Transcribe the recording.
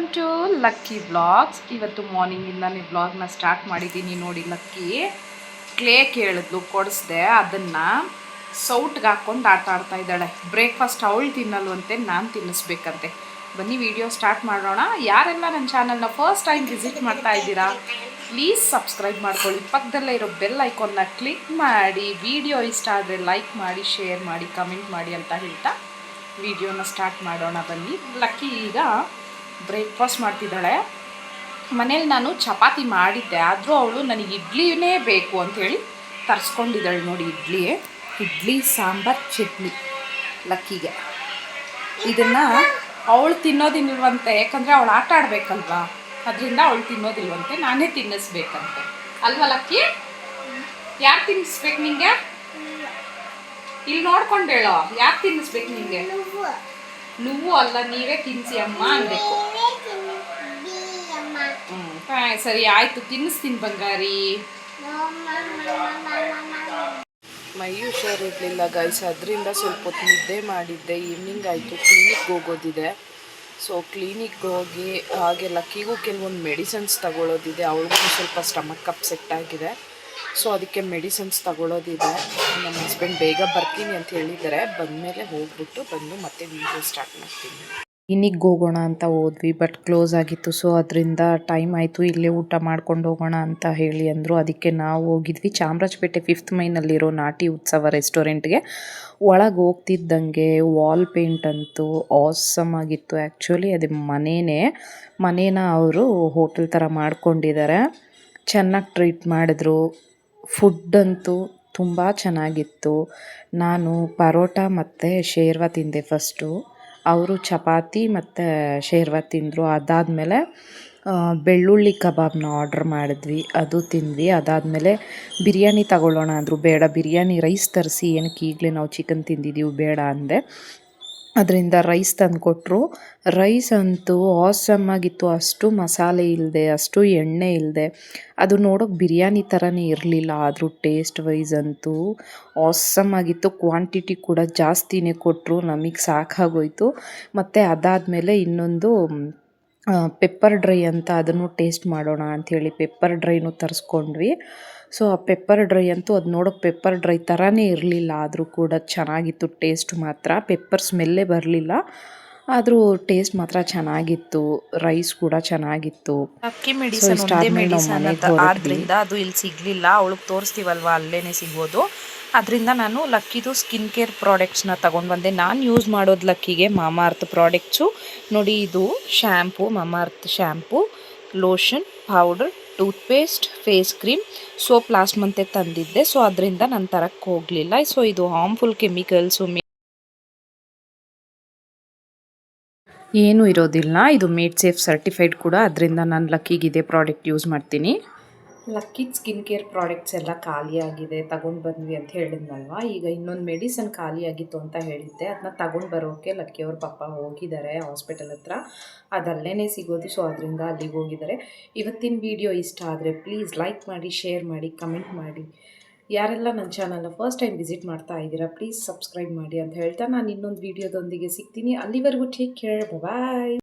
Welcome to lucky blogs ಇವತ್ತು ಮಾರ್ನಿಂಗಿಂದನೇ ಬ್ಲಾಗ್ನ start ಮಾಡಿದ್ದೀನಿ ನೋಡಿ ಲಕ್ಕಿ ಕ್ಲೇ ಕೇಳಿದ್ಲು, ಕೊಡಿಸ್ದೆ. ಅದನ್ನು ಸೌಟ್ಗೆ ಹಾಕ್ಕೊಂಡು ಆಟ ಆಡ್ತಾ ಇದ್ದಾಳೆ. ಬ್ರೇಕ್ಫಾಸ್ಟ್ ಅವಳು ತಿನ್ನಲ್ವಂತೆ, ನಾನು ತಿನ್ನಿಸ್ಬೇಕಂತೆ. ಬನ್ನಿ ವಿಡಿಯೋ ಸ್ಟಾರ್ಟ್ ಮಾಡೋಣ. ಯಾರೆಲ್ಲ ನನ್ನ ಚಾನಲ್ನ ಫಸ್ಟ್ ಟೈಮ್ ವಿಸಿಟ್ ಮಾಡ್ತಾ ಇದ್ದೀರಾ ಪ್ಲೀಸ್ ಸಬ್ಸ್ಕ್ರೈಬ್ ಮಾಡ್ಕೊಳ್ಳಿ. ಪಕ್ಕದಲ್ಲೇ ಇರೋ ಬೆಲ್ ಐಕಾನ್ನ ಕ್ಲಿಕ್ ಮಾಡಿ. ವಿಡಿಯೋ ಇಷ್ಟ ಆದರೆ ಲೈಕ್ ಮಾಡಿ ಶೇರ್ ಮಾಡಿ ಕಮೆಂಟ್ ಮಾಡಿ ಅಂತ ಹೇಳ್ತಾ ವಿಡಿಯೋನ ಸ್ಟಾರ್ಟ್ ಮಾಡೋಣ ಬನ್ನಿ. ಲಕ್ಕಿ ಈಗ ಬ್ರೇಕ್ಫಾಸ್ಟ್ ಮಾಡ್ತಿದ್ದಾಳೆ ಮನೇಲಿ ನಾನು ಚಪಾತಿ ಮಾಡಿದ್ದೆ ಆದರೂ ಅವಳು ನನಗೆ ಇಡ್ಲಿನೇ ಬೇಕು ಅಂಥೇಳಿ ತರಿಸ್ಕೊಂಡಿದ್ದಾಳೆ ನೋಡಿ ಇಡ್ಲಿ ಇಡ್ಲಿ ಸಾಂಬಾರ್ ಚಟ್ನಿ ಲಕ್ಕಿಗೆ ಇದನ್ನು ಅವಳು ತಿನ್ನೋದಿಲ್ವಂತೆ ಯಾಕಂದರೆ ಅವಳು ಆಟ ಆಡಬೇಕಲ್ವಾ ಅದರಿಂದ ಅವಳು ತಿನ್ನೋದಿಲ್ವಂತೆ ನಾನೇ ತಿನ್ನಿಸ್ಬೇಕಂತೆ ಅಲ್ವಾ ಲಕ್ಕಿ ಯಾರು ತಿನ್ನಿಸ್ಬೇಕು ನಿಂಗೆ ಇಲ್ಲಿ ನೋಡ್ಕೊಂಡು ಹೇಳೋ ಯಾರು ತಿನ್ನಿಸ್ಬೇಕು ನಿಂಗೆ ನೋವು ಅಲ್ಲ ನೀವೇ ತಿನ್ನಿಸಿ ಅಮ್ಮ ಅನ್ಬೇಕು ಸರಿ, ಆಯ್ತು, ತಿನ್ನಿಸ್ತೀನಿ ಬಂಗಾರಿ. ಮೈ ಇರಲಿಲ್ಲ ಗೈಸ್ ಅದರಿಂದ ಸ್ವಲ್ಪ ಹೊತ್ತು ನಿದ್ದೆ ಮಾಡಿದ್ದೆ. ಈವ್ನಿಂಗ್ ಆಯಿತು ಕ್ಲಿನಿಕ್ಗೆ ಹೋಗೋದಿದೆ. ಸೊ ಕ್ಲಿನಿಕ್ಗೆ ಹೋಗಿ ಹಾಗೆ ಲಕ್ಕಿಗೂ ಕೆಲವೊಂದು ಮೆಡಿಸಿನ್ಸ್ ತಗೊಳ್ಳೋದಿದೆ ಅವಳಿಗೂ ಸ್ವಲ್ಪ ಸ್ಟಮಕ್ ಅಪ್ಸೆಟ್ ಆಗಿದೆ. ಸೊ ಅದಕ್ಕೆ ಮೆಡಿಸಿನ್ಸ್ ತಗೊಳ್ಳೋದಿದೆ ನಮ್ಮ ಹಸ್ಬೆಂಡ್ ಬೇಗ ಬರ್ತೀನಿ ಅಂತ ಹೇಳಿದ್ದಾರೆ. ಬಂದಮೇಲೆ ಹೋಗ್ಬಿಟ್ಟು ಬಂದು ಮತ್ತೆ ವೀಡಿಯೋ ಸ್ಟಾರ್ಟ್ ಮಾಡ್ತೀನಿ. ಕ್ಲಿನಿಕ್ಗೆ ಹೋಗೋಣ ಅಂತ ಹೋದ್ವಿ, ಬಟ್ ಕ್ಲೋಸ್ ಆಗಿತ್ತು. ಸೊ, ಅದರಿಂದ ಟೈಮ್ ಆಯಿತು, ಇಲ್ಲೇ ಊಟ ಮಾಡ್ಕೊಂಡು ಹೋಗೋಣ ಅಂತ ಹೇಳಿ ಅಂದರು. ಅದಕ್ಕೆ ನಾವು ಹೋಗಿದ್ವಿ. ಚಾಮರಾಜಪೇಟೆ ಫಿಫ್ತ್ ಮೈನಲ್ಲಿರೋ ನಾಟಿ ಉತ್ಸವ ರೆಸ್ಟೋರೆಂಟ್ಗೆ. ಒಳಗೆ ಹೋಗ್ತಿದ್ದಂಗೆ ವಾಲ್ ಪೇಂಟ್ ಅಂತೂ ಆಸಮ್ ಆಗಿತ್ತು. ಆ್ಯಕ್ಚುಲಿ ಅದು ಮನೇನೇ, ಮನೇನ ಅವರು ಹೋಟೆಲ್ ಥರ ಮಾಡ್ಕೊಂಡಿದ್ದಾರೆ ಚೆನ್ನಾಗಿ ಟ್ರೀಟ್ ಮಾಡಿದ್ರು. ಫುಡ್ ಅಂತೂ ತುಂಬ ಚೆನ್ನಾಗಿತ್ತು. ನಾನು ಪರೋಟ ಮತ್ತು ಶೇರ್ವ ತಿಂದೆ ಫಸ್ಟು ಅವರು ಚಪಾತಿ ಮತ್ತು ಶೇರ್ವ ತಿಂದರು. ಅದಾದಮೇಲೆ ಬೆಳ್ಳುಳ್ಳಿ ಕಬಾಬ್ನ ಆರ್ಡ್ರ್ ಮಾಡಿದ್ವಿ. ಅದು ತಿಂದ್ವಿ. ಅದಾದಮೇಲೆ, ಬಿರಿಯಾನಿ ತಗೊಳ್ಳೋಣ ಅಂದರು. ಬೇಡ, ಬಿರಿಯಾನಿ ರೈಸ್ ತರಿಸಿ, ಏನಕ್ಕೆ ಈಗಲೇ ನಾವು ಚಿಕನ್ ತಿಂದಿದ್ದೀವಿ ಬೇಡ ಅಂದೆ. ಅದರಿಂದ ರೈಸ್ ತಂದುಕೊಟ್ರು. ರೈಸ್ ಅಂತೂ ಆಸಮ್ ಆಗಿತ್ತು. ಅಷ್ಟು ಮಸಾಲೆ ಇಲ್ಲದೆ ಅಷ್ಟು ಎಣ್ಣೆ ಇಲ್ಲದೆ ಅದು ನೋಡೋಕೆ ಬಿರಿಯಾನಿ ಥರನೇ ಇರಲಿಲ್ಲ. ಆದರೂ ಟೇಸ್ಟ್ ವೈಸ್ ಅಂತೂ ಆಸಮ್ ಆಗಿತ್ತು. ಕ್ವಾಂಟಿಟಿ ಕೂಡ ಜಾಸ್ತಿನೇ ಕೊಟ್ಟರು ನಮಗೆ ಸಾಕಾಗೋಯ್ತು. ಮತ್ತು ಅದಾದಮೇಲೆ ಇನ್ನೊಂದು ಪೆಪ್ಪರ್ ಡ್ರೈ ಅಂತ ಅದನ್ನು ಟೇಸ್ಟ್ ಮಾಡೋಣ ಅಂಥೇಳಿ ಪೆಪ್ಪರ್ ಡ್ರೈನೂ ತರಿಸ್ಕೊಂಡ್ವಿ. ಸೊ ಆ ಪೆಪ್ಪರ್ ಡ್ರೈ ಅಂತೂ ಅದು ನೋಡೋಕೆ ಪೆಪ್ಪರ್ ಡ್ರೈ ಥರನೇ ಇರಲಿಲ್ಲ, ಆದರೂ ಕೂಡ ಚೆನ್ನಾಗಿತ್ತು ಟೇಸ್ಟ್ ಮಾತ್ರ. ಪೆಪ್ಪರ್ ಸ್ಮೆಲ್ಲೇ ಬರಲಿಲ್ಲ. ಆದರೂ ಟೇಸ್ಟ್ ಮಾತ್ರ ಚೆನ್ನಾಗಿತ್ತು ರೈಸ್ ಕೂಡ ಚೆನ್ನಾಗಿತ್ತು. ಅಕ್ಕಿ ಮೆಡಿಸನ್ ಒಂದೇ ಮೆಡಿಸನ್ ಅಂತ. ಆದ್ರಿಂದ ಅದು ಇಲ್ಲಿ ಸಿಗ್ಲಿಲ್ಲ. ಅವಳಿಗೆ ತೋರಿಸ್ತೀವಲ್ವಾ? ಅಲ್ಲೇನೆ ಸಿಗ್ಬೋದು. ಅದರಿಂದ ನಾನು ಲಕ್ಕಿದು ಸ್ಕಿನ್ ಕೇರ್ ಪ್ರಾಡಕ್ಟ್ಸ್ನ ತಗೊಂಡು ಬಂದೆ ನಾನು ಯೂಸ್ ಮಾಡೋದು ಲಕ್ಕಿಗೆ ಮಾಮಾರ್ತ್ ಪ್ರಾಡಕ್ಟ್ಸು ನೋಡಿ ಇದು shampoo Mamaearth shampoo lotion powder toothpaste face cream soap last ಮಂತೆ ತಂದಿದ್ದೆ. ಸೊ ಅದರಿಂದ ನಾನು ತರಕ್ಕೆ ಹೋಗಲಿಲ್ಲ. ಸೊ ಇದು ಹಾರ್ಮ್ಫುಲ್ ಕೆಮಿಕಲ್ಸು ಏನೂ ಇರೋದಿಲ್ಲ. ಇದು ಮೇಡ್ ಸೇಫ್ ಸರ್ಟಿಫೈಡ್ ಕೂಡ. ಅದರಿಂದ ನಾನು ಲಕ್ಕಿಗೆ ಇದೇ ಪ್ರಾಡಕ್ಟ್ ಯೂಸ್ ಮಾಡ್ತೀನಿ. ಲಕ್ಕಿ ಸ್ಕಿನ್ ಕೇರ್ ಪ್ರಾಡಕ್ಟ್ಸ್ ಎಲ್ಲ ಖಾಲಿಯಾಗಿದೆ. ತಗೊಂಡು ಬಂದ್ವಿ ಅಂತ ಹೇಳಿದ್ನಲ್ವ? ಈಗ ಇನ್ನೊಂದು ಮೆಡಿಸನ್ ಖಾಲಿಯಾಗಿತ್ತು ಅಂತ ಹೇಳಿದ್ದೆ. ಅದನ್ನ ತಗೊಂಡು ಬರೋಕ್ಕೆ ಲಕ್ಕಿಯವ್ರ ಪಾಪ ಹೋಗಿದ್ದಾರೆ ಹಾಸ್ಪಿಟಲ್ ಹತ್ರ. ಅದಲ್ಲೇ ಸಿಗೋದು. ಸೊ ಅದರಿಂದ ಅಲ್ಲಿಗೆ ಹೋಗಿದ್ದಾರೆ. ಇವತ್ತಿನ ವಿಡಿಯೋ ಇಷ್ಟ ಆದರೆ ಪ್ಲೀಸ್ ಲೈಕ್ ಮಾಡಿ ಶೇರ್ ಮಾಡಿ ಕಮೆಂಟ್ ಮಾಡಿ. ಯಾರೆಲ್ಲ ನನ್ನ ಚಾನಲ್ನ ಫಸ್ಟ್ ಟೈಮ್ ವಿಸಿಟ್ ಮಾಡ್ತಾ ಇದ್ದೀರಾ ಪ್ಲೀಸ್ ಸಬ್ಸ್ಕ್ರೈಬ್ ಮಾಡಿ ಅಂತ ಹೇಳ್ತಾ ನಾನು ಇನ್ನೊಂದು ವಿಡಿಯೋದೊಂದಿಗೆ ಸಿಗ್ತೀನಿ. ಅಲ್ಲಿವರೆಗೂ ಟೇಕ್ ಕೇರ್ ಬಾಯ್